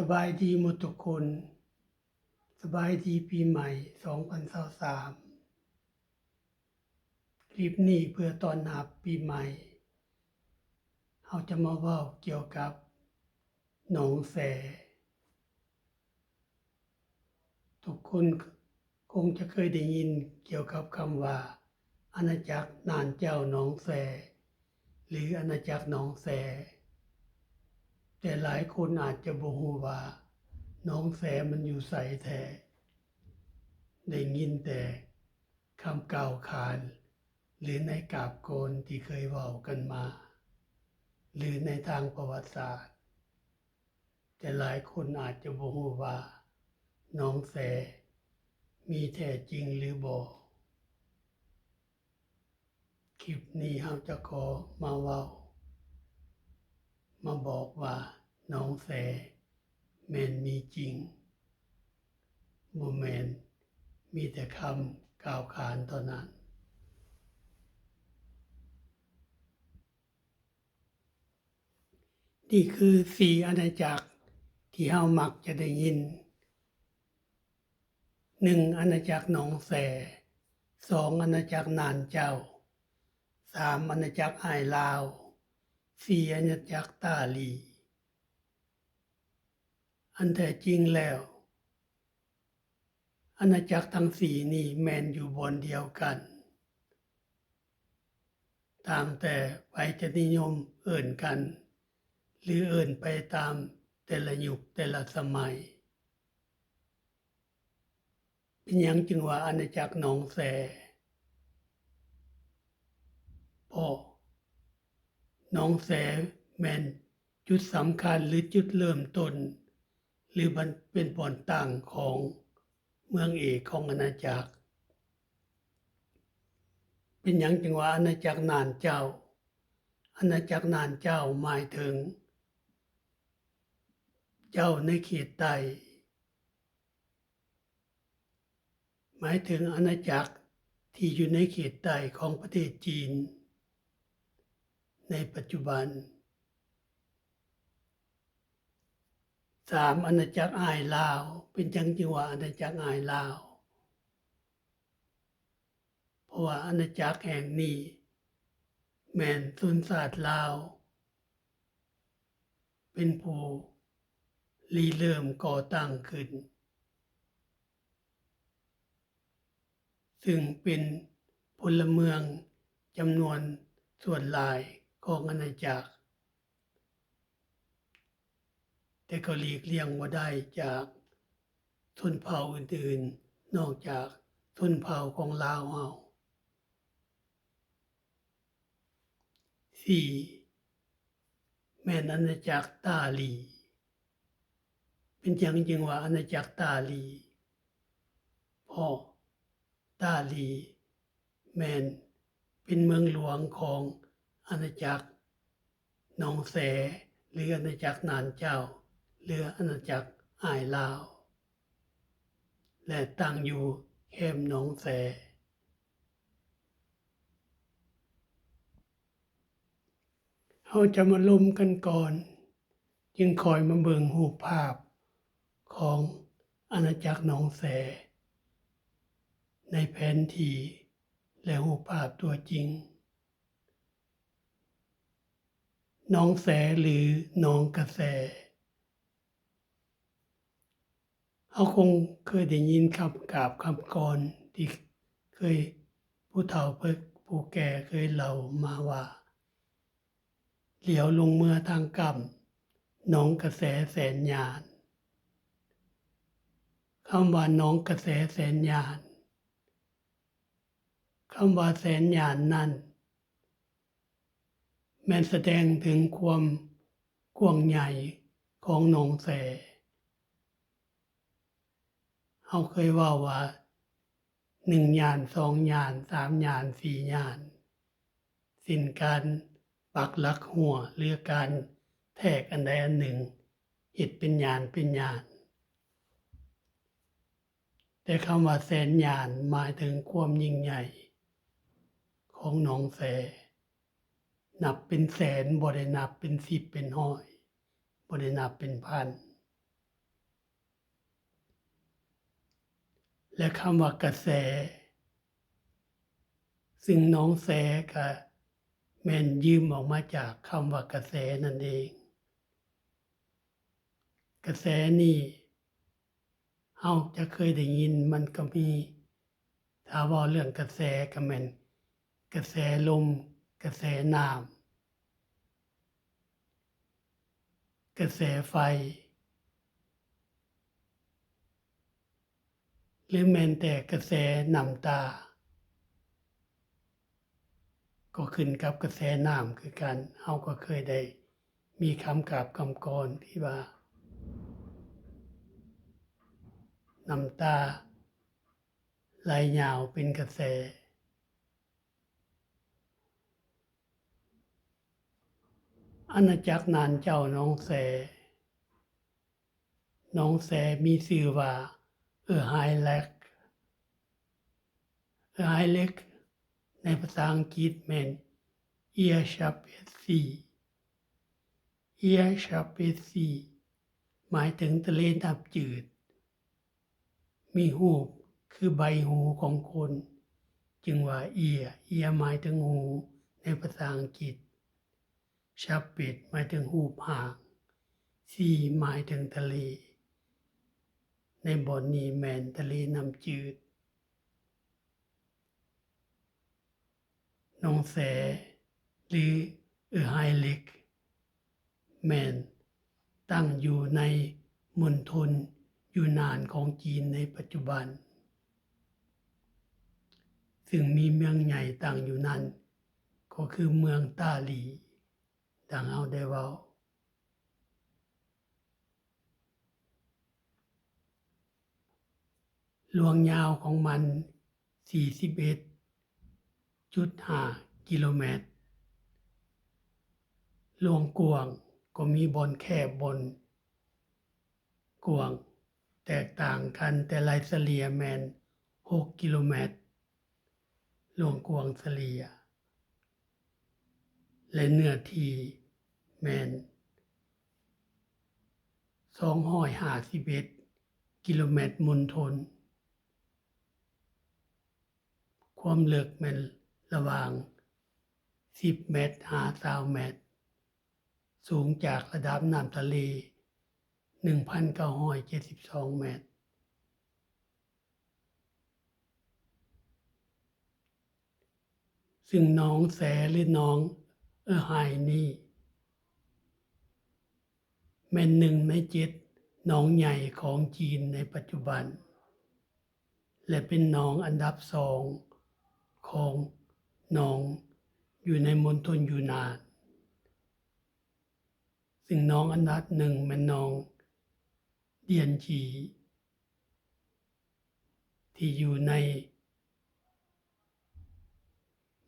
สบายดีหมดทุกคน สบายดีปีใหม่ 2023คลิปนี้เพื่อตอนรับปีใหม่เราจะมาว้าเกี่ยวกับ หนองแส ทุกคนคงจะเคยได้ยินเกี่ยวกับคำว่า อาณาจักรนานเจ้าหนองแส หรืออาณาจักรหนองแส แต่หลายคนอาจจะบ่ฮู้ว่าน้องแสมันอยู่ใสแท้ได้ยินแต่คำกล่าวขาน หรือในกาบโกนที่เคยเว้ากันมา หรือในทางประวัติศาสตร์ แต่หลายคนอาจจะบ่ฮู้ว่าน้องแสมีแท้จริงหรือบ่คลิปนี้เราจะขอมาเว้า มาบอกว่า น้องแสแมนมีจริงโมแมนมีแต่คำกล่าวขานเท่านั้น นี่คือสี่อาณาจักรที่เฮามักจะได้ยินหนึ่งอาณาจักรหนองแสสองอาณาจักรนานเจ้าสามอาณาจักรไอลาวสี่อาณาจักรตาลี อันแท้จริงแล้ว อาณาจักรทั้งสี่นี่แมนอยู่บนเดียวกัน ต่างแต่ไปจะนิยมเอื่นกัน หรือเอื่นไปตามแต่ละยุคแต่ละสมัย เป็นยังจึงว่าอาณาจักรหนองแสพอหน้องแสแมนจุดสำคัญหรือจุดเริ่มต้น หรือมันเป็นบ่อนตั้งของเมืองเอกของอาณาจักร เป็นอย่างจึงว่าอาณาจักรนานเจ้า อาณาจักรนานเจ้าหมายถึง เจ้าในเขตใต้หมายถึงอาณาจักรที่อยู่ในเขตใต้ของประเทศจีน ในปัจจุบัน สามอาณาจักรอายลาว เป็นจังจิวาอาณาจักรอายลาว เพราะว่าอาณาจักรแห่งนี้แม่นสุนศาสตร์ลาว เป็นผู้รีเริ่มก่อตั้งขึ้น ซึ่งเป็นพลเมืองจำนวนส่วนหลายของอาณาจักร แต่ก็หลีกเลี่ยงว่าได้จากชนเผ่าอื่นๆ นอกจากชนเผ่าของลาวเฮาสี่แม่นอาณาจักรตาลี เป็นจังจึงว่าอาณาจักรตาลีเพราะตาลี แม่นเป็นเมืองหลวงของอาณาจักรหนองแสหรืออาณาจักรนานเจ้า หรืออาณาจักรอายลาว และตั้งอยู่แคมหนองแสเราจะมาลมกันก่อน จึงคอยมาเบิงรูภาพของอาณาจักรหนองแส ในแผนที่และรูภาพตัวจริงหน้องแสหรือหนองกระแส เขาคงเคยได้ยินคำกราบคำกรที่เคยผู้เฒ่าผู้แก่เคยเล่ามาว่า เหลียวลงเมื่อทางกำหนองกระแสแสนยานคำว่าหนองกระแสแสนยานคำว่าแสนยานนั้นแม้นแสดงถึงความกว้างใหญ่ของหนองแส เขาเคยว่าว่าหนึ่งยานสองยานสามยานสี่ยาน สิ้นการปักหลักหัวหรือการแทกอันใดอันหนึ่งหตุเป็นยานเป็นยานแต่คำว่าแสนยานหมายถึงความยิ่งใหญ่ ของหนองแส นับเป็นแสนบ่ได้นับเป็นสิบเป็นห้อยบ่ได้นับเป็นพัน และคำว่ากระแส ซึ่งน้องแสก็แม่นยืมออกมาจากคำว่ากระแสนั่นเอง กระแสนี่เฮาจะเคยได้ยินมันก็มีถ้าว่าเรื่องกระแสก็แม่นกระแสลม กระแสน้ำกระแสไฟ หรือแม้แต่กระแสน้ำตา ก็ขึ้นกับกระแสน้ำคือกันเฮาก็เคยได้ มีคำกราบคำกรที่ว่าน้ำตาไหลยาวเป็นกระแส อาณาจักรนานเจ้าน้องแส น้องแสมีชื่อว่า เออไฮแลกเออไฮเล็กในภาษาอังกฤษแม่นเอียชาเปซีเอียชาเปซีหมายถึงทะเลน้ำจืด มีหูบคือใบหูของคน จึงว่าเอีย เอียหมายถึงหูในภาษาอังกฤษชาปิดหมายถึงหูผางซีหมายถึงทะเล ในบ่อนีแมนทะเลน้ำจืดนองแสหรือเออไฮเล็ก แมนตั้งอยู่ในมณฑลอยู่นานของจีนในปัจจุบัน ซึ่งมีเมืองใหญ่ตั้งอยู่นั้น ก็คือเมืองต้าหลี ดังเอาได้ว้า ลวงยาวของมัน 41.5 กิโลเมตร ลวงกวางก็มีบนแคบบน กวางแตกต่างกันแต่ลายเสลียแมน 6 กิโลเมตร ลวงกวางเสลีย และเนื้อที่แมน251กิโลเมตรมณฑล ความลึกมันระหว่าง 10 เมตรหา20เมตร สูงจากระดับน้ำทะเล1,972 เมตร ซึ่งน้องแสหรือน้องเออไฮนี่แม่นหนึ่งในเจ็ดน้องใหญ่ของจีนในปัจจุบัน และเป็นน้องอันดับสอง ของหน้อง อยู่ในมณฑลยูนาน ซึ่งน้องอันดับหนึ่งเป็นน้องเดียนจี ที่อยู่ใน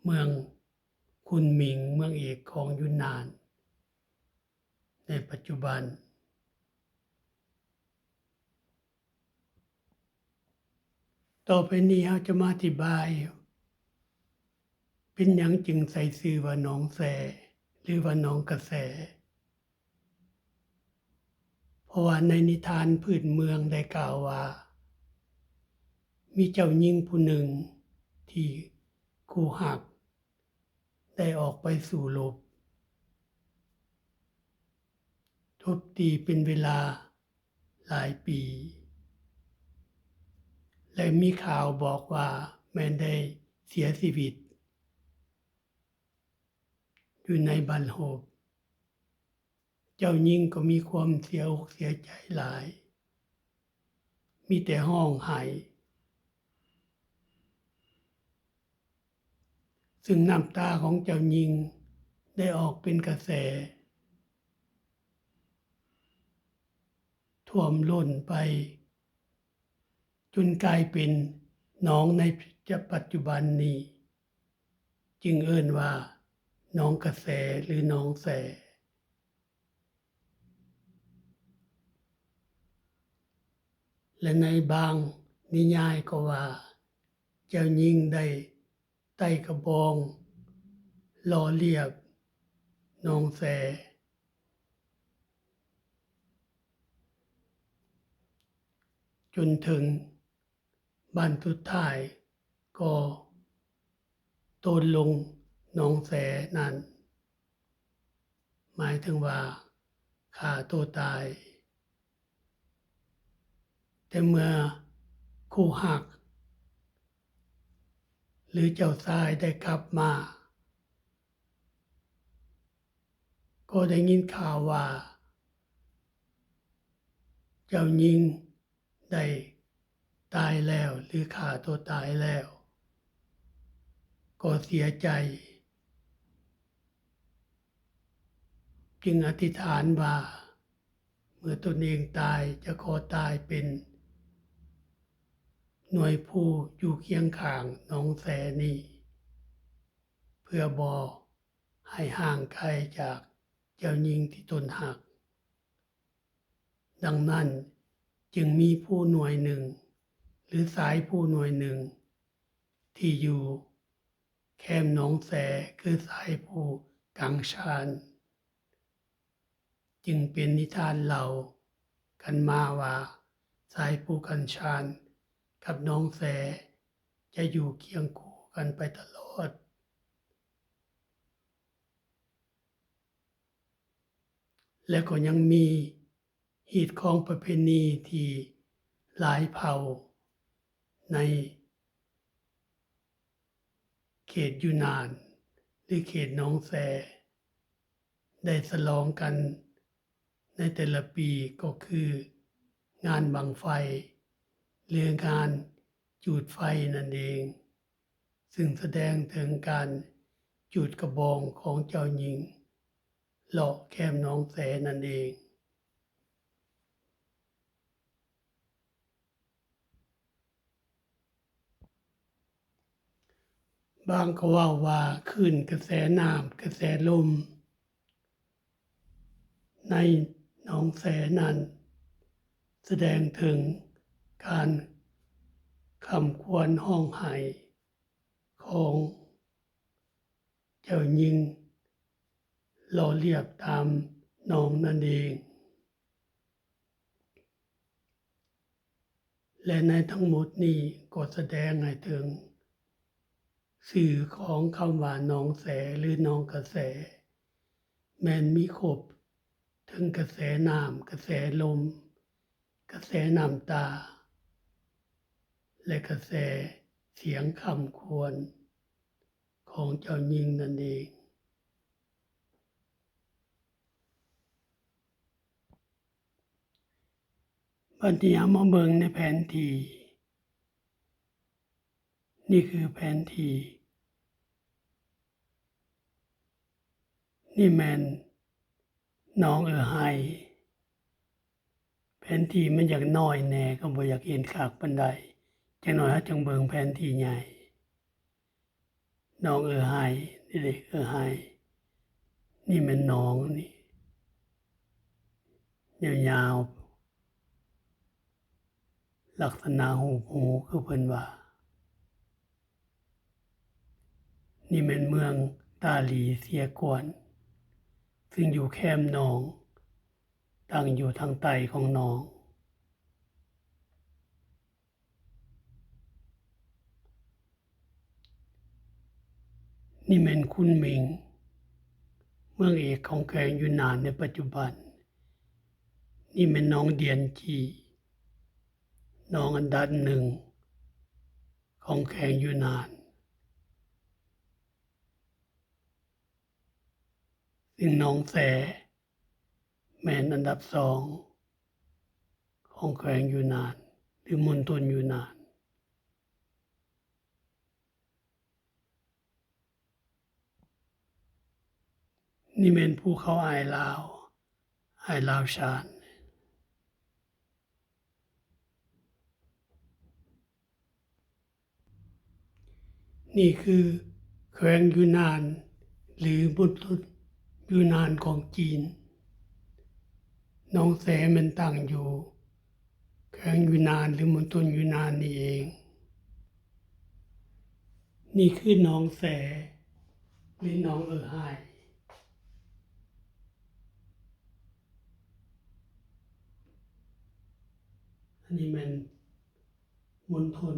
เมืองคุนหมิงเมืองเอกของยูนนาน ในปัจจุบันต่อไปนี้เราจะมาอธิบาย เป็นหยังจึงใส่ชื่อว่าหนองแสหรือว่าหนองกระแส เพราะว่าในนิทานพื้นเมืองได้กล่าวว่า มีเจ้าหญิงผู้หนึ่งที่คู่หัก ได้ออกไปสู่รบทุบตีเป็นเวลาหลายปี และมีข่าวบอกว่าแมนได้เสียชีวิต อยู่ในบันโฮบเจ้าหญิงก็มีความเสียอกเสียใจหลาย มีแต่ห้องไห้ซึ่งน้ำตาของเจ้าหญิงได้ออกเป็นกระแส ท่วมล้นไป จนกลายเป็นหน้องในปัจจุบันนี้ จึงเอิ้นว่า น้องกระแสหรือน้องแส และในบางนิยายก็ว่า เจ้าหญิงได้ไต่กระบองรอเรียกน้องแส จนถึงบ้านสุดท้ายก็โตนลง นองแสนั่น หมายถึงว่าฆ่าตัวตาย แต่เมื่อคู่หัก หรือเจ้าชายได้กลับมา ก็ได้ยินข่าวว่า เจ้าหญิงได้ตายแล้วหรือฆ่าตัวตายแล้ว ก็เสียใจ จึงอธิษฐานว่า เมื่อตนเองตายจะขอตายเป็น หน่วยผู้อยู่เคียงข้างหน้องแสนี้ เพื่อบอให้ห่างไกลจากเจ้าหญิงที่ตนหัก ดังนั้นจึงมีผู้หน่วยหนึ่ง หรือสายผู้หน่วยหนึ่ง ที่อยู่แคมหนองแสคือสายผู้กังชาน จึงเป็นนิทานเหล่า กันมาว่า สายผู้กัญชานกับน้องแส จะอยู่เคียงคู่กันไปตลอด และก็ยังมีหีดของประเพณีที่หลายเผ่า ในเขตยูนาน หรือเขตน้องแส ได้สลองกัน ในแต่ละปีก็คือ งานบังไฟหรืองานจูดไฟนั่นเอง ซึ่งแสดงถึงการจูดกระบองของเจ้าหญิงหลอกแคมน้องแสนั่นเอง บางก็ว่าว่าขึ้นกระแสน้ำกระแสลม ใน น้องแสนั้นแสดงถึงการคำควรห้องไห้ของเจ้าหญิงหล่อเรียบตามหนองนั่นเอง และในทั้งหมดนี้ก็แสดงให้ถึง สื่อของคำว่าหนองแสหรือหนองกระแส แมนมีครบ ถึงกระแสน้ำกระแสลม กระแสน้ำตา และกระแสเสียงคำควร ของเจ้าหญิงนั่นเองบัดนี้เอามาเบิงในแผนที่ นี่คือแผนที่ นี่แมน น้องเออไฮแผนที่มันอยากน้อยแน่ก็บ่อยากเห็นขากปันไดจังหน่อยฮะจังเบิงแผนที่ใหญ่น้องเออไฮนี่เด็กเออไฮนี่มันน้องนี่ยาวๆลักษณะหูหูคือเพิ่นว่า นี่เป็นเมืองตาหลีเสียกวน ซึ่งอยู่แคมหนอง ตั้งอยู่ทางใต้ของหนอง นี่เป็นคุณหมิง เมืองเอกของแขวงยูนนานในปัจจุบัน นี่เป็นน้องเดียนจีน้องอันดับหนึ่งของแขวงยูนนาน ซึ่งหน้องแส แมนอันดับสอง ของแขวงอยูนนาน หรือมณฑลยูนนานนี่เป็นภูเขาอายลาวอายลาวชานนี่คือแขวงยูนนานหรือมณฑล ยูนนานของจีน น้องแสมันตั้งอยู่แขวงยูนนานหรือมณฑลยูนนานนี่เอง นี่คือน้องแสหรือน้องเออไฮอันนี้มันมณฑล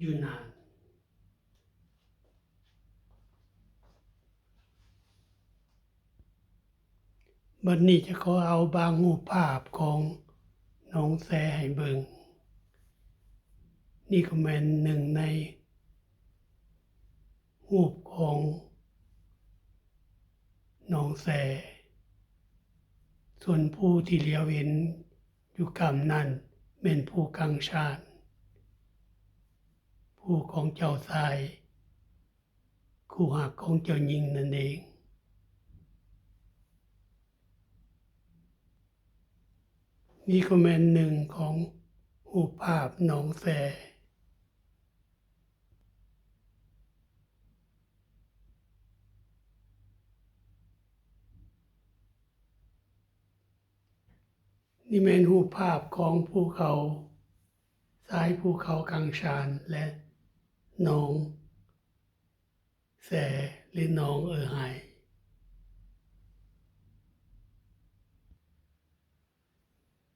อยู่นาน บัดนี้จะขอเอาบางรูปภาพของน้องแซให้เบิง นี่ก็แม่นหนึ่งในรูปของน้องแซส่วนผู้ที่เหลียวเห็นอยู่กำนั้นเป็นผู้กังชาญผู้ของเจ้าชาย คู่หักของเจ้าหญิงนั่นเอง นี่ก็แม่นหนึ่งของรูภาพหนองแสนี่แม่นรูปภาพของภูเขาสายภูเขากังชานและหนอง แสหรือหนองเออไฮ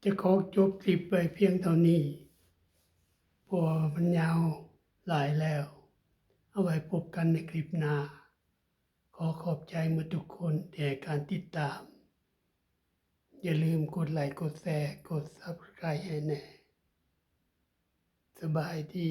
จะขอจบคลิปไปเพียงเท่านี้เพราะว่ามันยาวหลายแล้ว เอาไว้พบกันในคลิปหน้า ขอขอบใจมาทุกคนที่การติดตาม อย่าลืมกดไลค์กดแชร์กดซับสไครต์ให้แน่ สบายดี